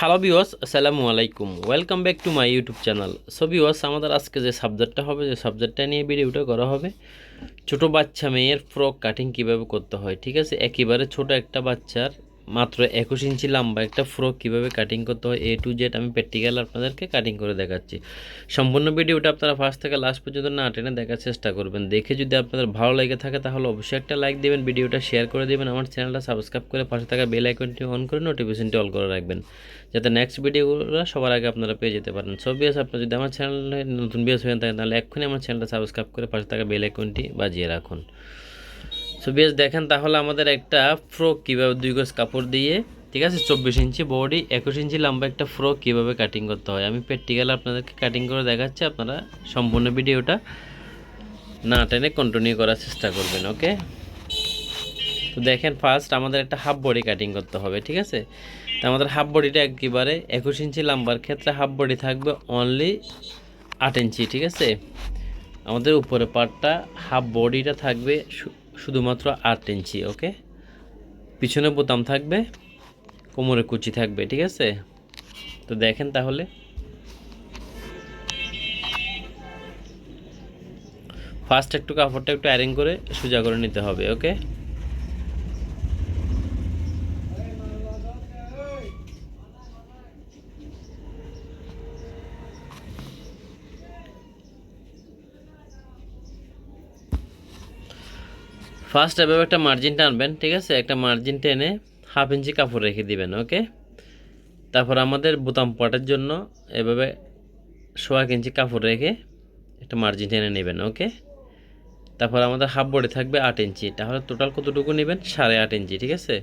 Hello বিওয়াস আসসালামু আলাইকুম welcome back to my YouTube channel so viewers আমাদের আজকে যে সাবজেক্টটা হবে, যে সাবজেক্টটা নিয়ে ভিডিওটা করা হবে, ছোট বাচ্চা মেয়ের ফ্রক কাটিং কীভাবে করতে হয়, ঠিক আছে? একেবারে ছোট একটা বাচ্চার মাত্র একুশ ইঞ্চি লম্বা একটা ফ্রক কীভাবে কাটিং করতে হয় এ টু জেড আমি প্র্যাকটিক্যাল আপনাদেরকে কাটিং করে দেখাচ্ছি। সম্পূর্ণ ভিডিওটা আপনারা ফার্স্ট থেকে লাস্ট পর্যন্ত না টেনে দেখার চেষ্টা করবেন। দেখে যদি আপনাদের ভালো লেগে থাকে তাহলে অবশ্যই একটা লাইক দেবেন, ভিডিওটা শেয়ার করে দেবেন, আমার চ্যানেলটা সাবস্ক্রাইব করে পাশে থাকা বেল আইকনটি অন করে নোটিফিকেশনটি অল করে রাখবেন। যাতে নেক্সট ভিডিওগুলো সবার আগে আপনারা পেয়ে যেতে পারেন। সব বিয়াস আপনারা যদি আমার চ্যানেলে নতুন বিয়াস হয়ে থাকেন, তাহলে এক্ষুনি আমার চ্যানেলটা সাবস্ক্রাইব করে পাশে থাকা বেল আইকনটি বাজিয়ে রাখুন। সো বেশ দেখেন তাহলে আমাদের একটা ফ্রক কীভাবে দুই গজ কাপড় দিয়ে, ঠিক আছে? চব্বিশ ইঞ্চি বডি একুশ ইঞ্চি লম্বা একটা ফ্রক কীভাবে কাটিং করতে হয়? আমি প্র্যাকটিক্যাল আপনাদেরকে কাটিং করে দেখাচ্ছি, আপনারা সম্পূর্ণ ভিডিওটা না টেনে কন্টিনিউ করার চেষ্টা করবেন ওকে তো দেখেন ফার্স্ট আমাদের একটা হাফ বডি কাটিং করতে হবে, ঠিক আছে? তো আমাদের হাফ বডিটা একেবারে একুশ ইঞ্চি লম্বার ক্ষেত্রে হাফ বডি থাকবে অনলি আট ইঞ্চি, ঠিক আছে? আমাদের উপরে পার্টটা হাফ বডিটা থাকবে শুধুমাত্র আট ইঞ্চি, ওকে? পিছনে বোতাম থাকবে, কোমরে কুচি থাকবে, ঠিক আছে? তো দেখেন তাহলে। ফার্স্ট একটু কাপড়টা একটু অ্যারেঞ্জ করে সোজা করে নিতে হবে, ওকে? ফার্স্ট এভাবে একটা মার্জিন টানবেন, ঠিক আছে? একটা মার্জিন টেনে হাফ ইঞ্চি কাপড় রেখে দিবেন ওকে তারপর আমাদের বোতাম পাটের জন্য এভাবে সোয়া ইঞ্চি কাপড় রেখে একটা মার্জিন টেনে নেবেন ওকে তারপর আমাদের হাফ বডি থাকবে আট ইঞ্চি তাহলে টোটাল কতটুকু নেবেন? সাড়ে আট ইঞ্চি ঠিক আছে?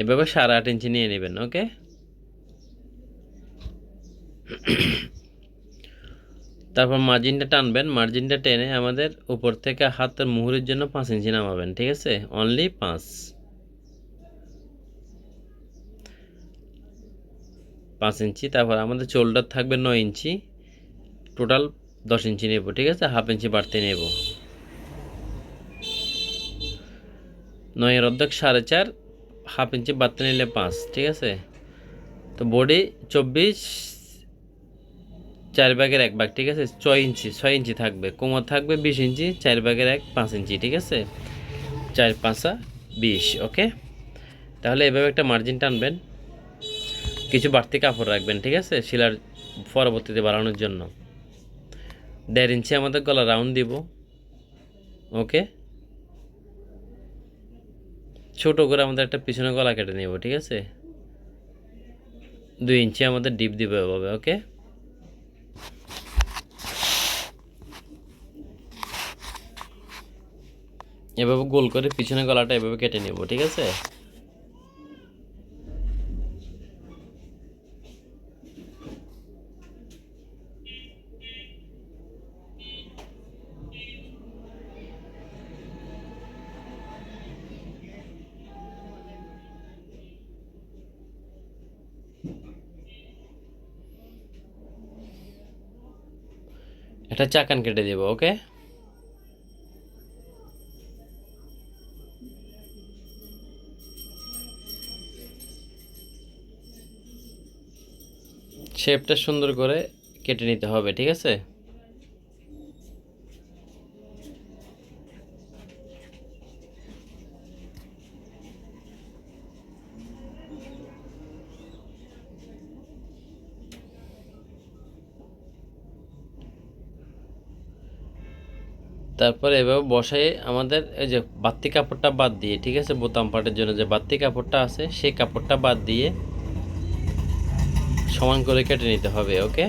এভাবে সাড়ে আট ইঞ্চি নিয়ে নেবেন ওকে তারপর মার্জিনটা টানবেন মার্জিনটা টেনে আমাদের উপর থেকে হাতের মুহুরের জন্য পাঁচ ইঞ্চি নামাবেন, ঠিক আছে? অনলি পাঁচ। পাঁচ ইঞ্চি, তারপর আমাদের চোল্ডার থাকবে নয় ইঞ্চি। টোটাল দশ ইঞ্চি নেব, ঠিক আছে? হাফ ইঞ্চি বাড়তে নেব। নয়ের অর্ধেক সাড়ে চার হাফ ইঞ্চি বাড়তে নিলে পাঁচ, ঠিক আছে? তো বডি চব্বিশ চার ভাগের এক ভাগ, ঠিক আছে? ছয় ইঞ্চি ছয় ইঞ্চি থাকবে। কোমর থাকবে বিশ ইঞ্চি, চার ভাগের এক পাঁচ ইঞ্চি, ঠিক আছে? চার পাঁচা বিশ, ওকে? তাহলে এভাবে একটা মার্জিন টানবেন। কিছু বাড়তি কাপড় রাখবেন, ঠিক আছে? শিলার পরবর্তীতে বাড়ানোর জন্য। দেড় ইঞ্চি আমাদের গলা রাউন্ড দিব, ওকে? ছোটো করে আমাদের একটা পিছনে গলা কেটে নেব, ঠিক আছে? দুই ইঞ্চি আমাদের ডিপ দিব এভাবে, ওকে? এভাবে গোল করে পিছনে গলাটা এভাবে কেটে নেব, ঠিক আছে? একটা চাকান কেটে দেবো, ওকে? শেপটা সুন্দর করে কেটে নিতে হবে, ঠিক আছে? তারপরে এভাবে বসাই আমাদের এই যে বাত্তি কাপড়টা বাদ দিয়ে, ঠিক আছে, বোতাম পাটের জন্য যে বাত্তি কাপড়টা আছে, সেই কাপড়টা বাদ দিয়ে সমান করে কেটে নিতে হবে, ওকে?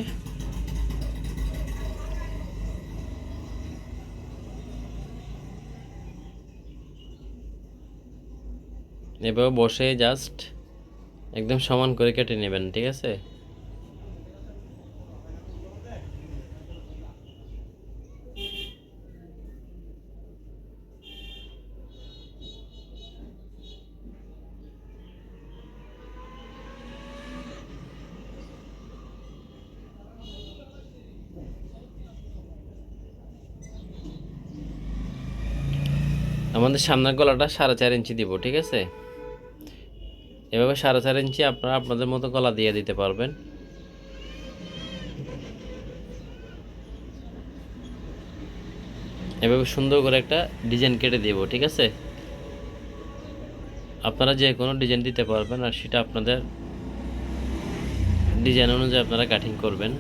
এভাবে বসে জাস্ট একদম সমান করে কেটে নেবেন, ঠিক আছে? আমাদের সামনের গলাটা সাড়ে চার ইঞ্চি দিব, ঠিক আছে? এভাবে সাড়ে চার ইঞ্চি আপনারা আপনাদের মতো গলা দিয়ে দিতে পারবেন। এভাবে সুন্দর করে একটা ডিজাইন কেটে দেব, ঠিক আছে? আপনারা যে কোনো ডিজাইন দিতে পারবেন আর সেটা আপনাদের ডিজাইন অনুযায়ী আপনারা কাটিং করবেন।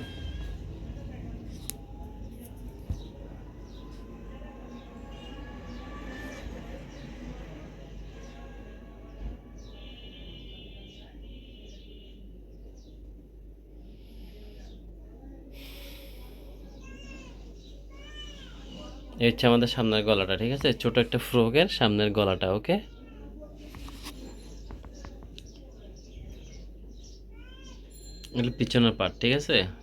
এই হচ্ছে আমাদের সামনের গলাটা, ঠিক আছে? ছোট একটা ফ্রকের সামনের গলাটা, ওকে? পিছনের পার্ট ঠিক আছে?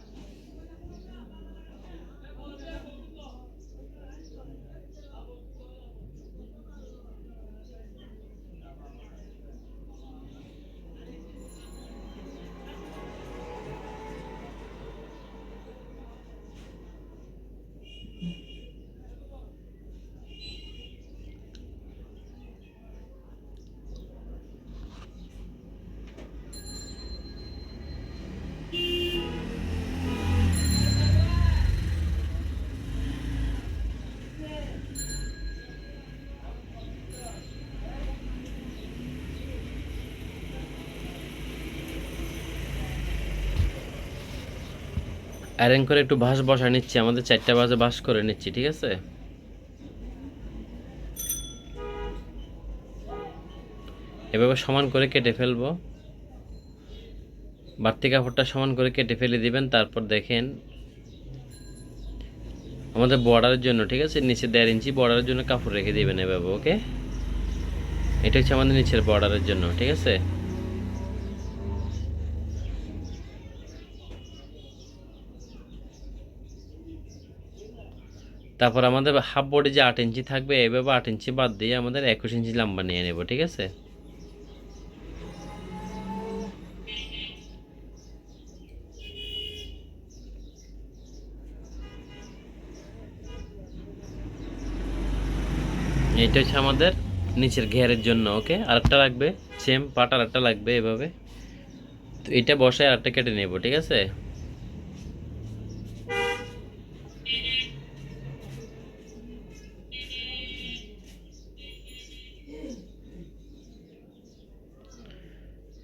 আয়রন করে একটু ভাঁজ বসা নিচ্ছি। আমাদের চারটা বাজে ভাঁজ করে নিচ্ছি, ঠিক আছে? এভাবে সমান করে কেটে ফেলব। বাড়তি কাপড়টা সমান করে কেটে ফেলে দিবেন, তারপর দেখেন আমাদের বর্ডারের জন্য, ঠিক আছে? নিচে দেড় ইঞ্চি বর্ডারের জন্য কাপড় রেখে দিবেন এভাবে, ওকে? এটা হচ্ছে আমাদের নিচের বর্ডারের জন্য, ঠিক আছে? তারপর আমাদের হাফ বডি যে আট ইঞ্চি থাকবে এভাবে আট ইঞ্চি বাদ দিয়ে আমাদের একুশ ইঞ্চি লম্বা নিয়ে নেব, ঠিক আছে? এইটা হচ্ছে আমাদের নিচের ঘেরের জন্য, ওকে? আরেকটা লাগবে সেম পাট আরেকটা লাগবে এভাবে। তো এটা বসায় আরেকটা কেটে নেব, ঠিক আছে?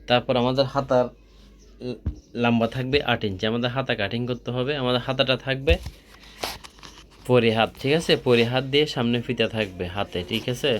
তারপর আমাদের হাতার লম্বা থাকবে আট ইঞ্চি আমাদের হাতা কাটিং করতে হবে। আমাদের হাতাটা থাকবে পরি হাত ঠিক আছে? পরি হাত দিয়ে সামনে ফিতা থাকবে হাতে, ঠিক আছে?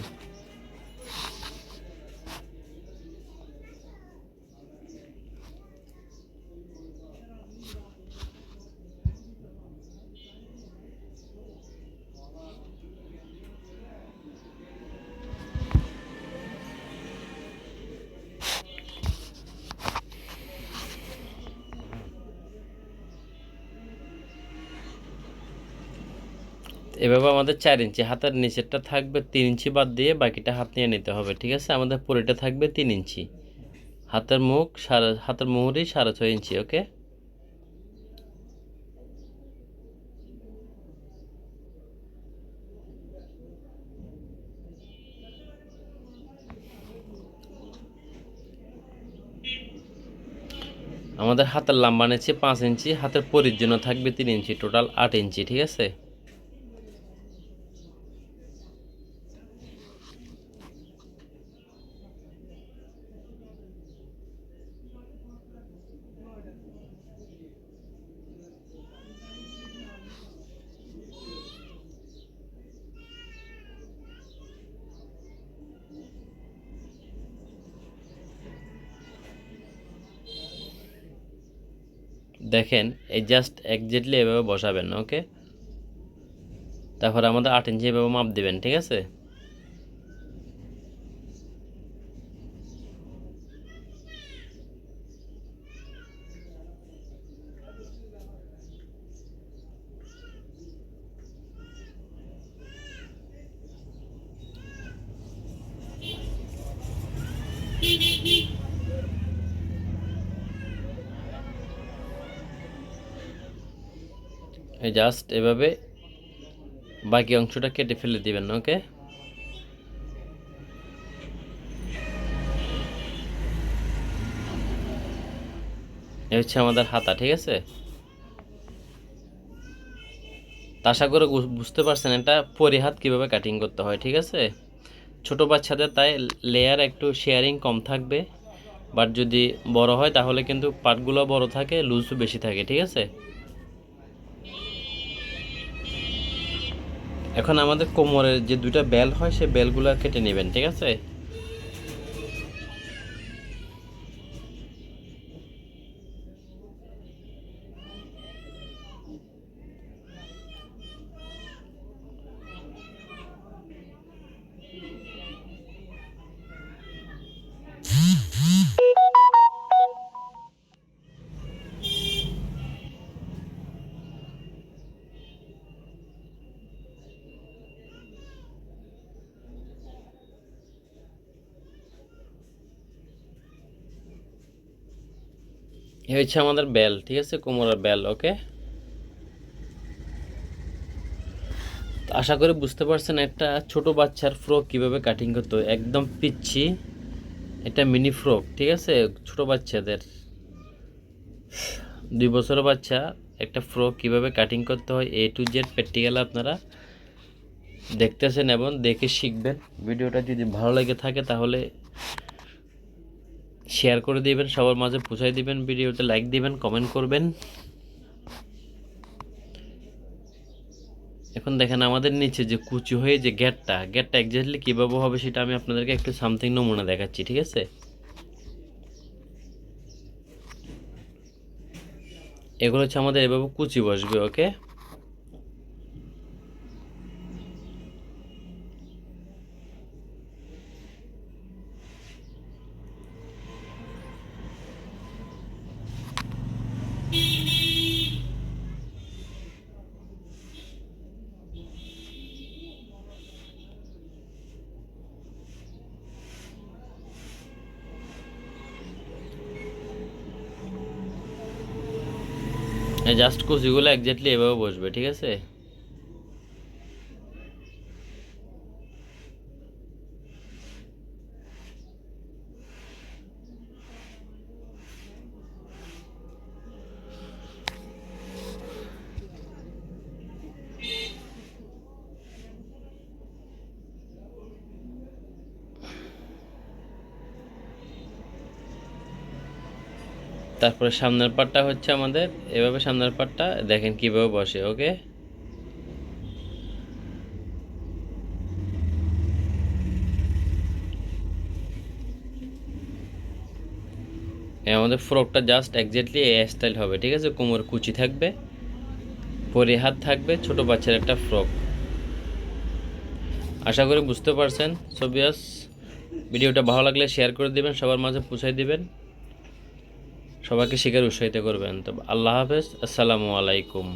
এভাবে আমাদের চার ইঞ্চি হাতের নিচেরটা থাকবে তিন ইঞ্চি বাদ দিয়ে বাকিটা হাত নিয়ে নিতে হবে, ঠিক আছে? আমাদের পরিটা থাকবে তিন ইঞ্চি। হাতের মুখ সাড়ে, হাতের মুহুরি সাড়ে ছয় ইঞ্চি, ওকে? আমাদের হাতের লম্বা নিচ্ছে পাঁচ ইঞ্চি, হাতের পরির জন্য থাকবে তিন ইঞ্চি, টোটাল আট ইঞ্চি, ঠিক আছে? দেখেন, এই জাস্ট একজ্যাক্টলি এভাবে বসাবেন ওকে তারপর আমাদের আট ইঞ্চি এভাবে মাপ দিবেন, ঠিক আছে? এই জাস্ট এভাবে বাকি অংশটা কেটে ফেলে দিবেন ওকে হচ্ছে আমাদের হাতা, ঠিক আছে? আশা করে বুঝতে পারছেন এটা পরিহাত কীভাবে কাটিং করতে হয়, ঠিক আছে? ছোট বাচ্চাদের তাই লেয়ার একটু শেয়ারিং কম থাকবে বাট যদি বড় হয় তাহলে কিন্তু পার্টগুলো বড় থাকে লুজও বেশি থাকে, ঠিক আছে? এখন আমাদের কোমরের যে দুটা বেল হয় সে বেলগুলো কেটে নেবেন ঠিক আছে? হচ্ছে আমাদের বেল ঠিক আছে? কোমরের বেল ওকে আশা করি বুঝতে পারছেন একটা ছোট বাচ্চার ফ্রক কীভাবে কাটিং করতে হয়। একদম পিচ্ছি এটা মিনি ফ্রক ঠিক আছে? ছোট বাচ্চাদের। দুই বছর বাচ্চা, একটা ফ্রক কীভাবে কাটিং করতে হয় এ টু জেড প্র্যাকটিক্যাল আপনারা দেখতেছেন এবং দেখে শিখবেন। ভিডিওটা যদি ভালো লেগে থাকে তাহলে শেয়ার করে দিবেন, সবার মাঝে পৌঁছাই দিবেন ভিডিওতে লাইক দিবেন কমেন্ট করবেন। এখন দেখেন আমাদের নিচে যে কুচি হয়ে যে গ্যাটটা গ্যাটটা এক্স্যাক্টলি কীভাবে হবে সেটা আমি আপনাদেরকে একটু সামথিং নমুনা দেখাচ্ছি, ঠিক আছে? এগুলো হচ্ছে আমাদের এভাবে কুচি বসবে ওকে জাস্ট কুচিগুলো এক্স্যাক্টলি এভাবে বসবে ঠিক আছে? তারপরে সামনের পাটটা হচ্ছে আমাদের। এভাবে সামনের পাটটা দেখেন কীভাবে বসে, ওকে? আমাদের ফ্রকটা জাস্ট এক্স্যাক্টলি এ স্টাইল হবে, ঠিক আছে? কোমর কুচি থাকবে, পরে হাত থাকবে ছোট বাচ্চার একটা ফ্রক। আশা করি বুঝতে পারছেন। সবিয়াস ভিডিওটা ভালো লাগলে শেয়ার করে দিবেন, সবার মাঝে পৌঁছাই দিবেন। সবাইকে শিকার উৎসাহিত করবেন। তো আল্লাহ হাফেজ আসসালামু আলাইকুম।